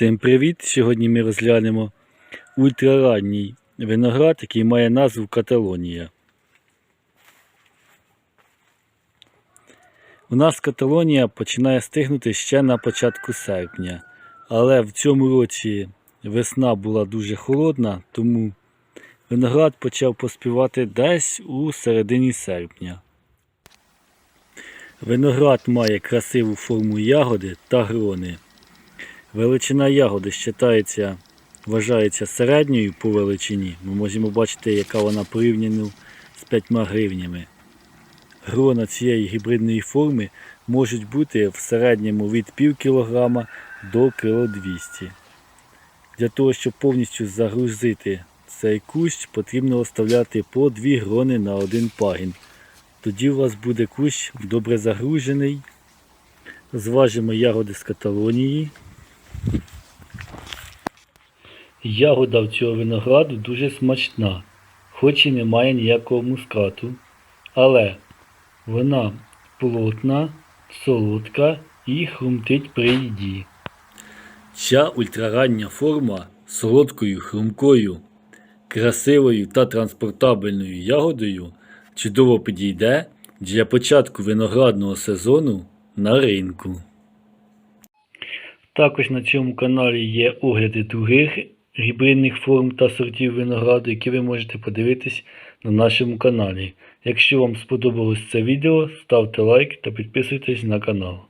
Всім привіт! Сьогодні ми розглянемо ультраранній виноград, який має назву Каталонія. У нас Каталонія починає стигнути ще на початку серпня, але в цьому році весна була дуже холодна, тому виноград почав поспівати десь у середині серпня. Виноград має красиву форму ягоди та грони. Величина ягоди вважається, вважається середньою по величині. Ми можемо бачити, яка вона порівняно з 5 гривнями. Грона цієї гібридної форми можуть бути в середньому від пів кілограма до кіло 200. Для того, щоб повністю загрузити цей кущ, потрібно оставляти по 2 грони на один пагін. Тоді у вас буде кущ добре загружений. Зважимо ягоди з Каталонії. Ягода в цього винограду дуже смачна, хоч і не має ніякого мускату, але вона плотна, солодка і хрумтить при їді. Ця ультрарання форма солодкою, хрумкою, красивою та транспортабельною ягодою чудово підійде для початку виноградного сезону на ринку. Також на цьому каналі є огляди других гібридних форм та сортів винограду, які ви можете подивитись на нашому каналі. Якщо вам сподобалось це відео, ставте лайк та підписуйтесь на канал.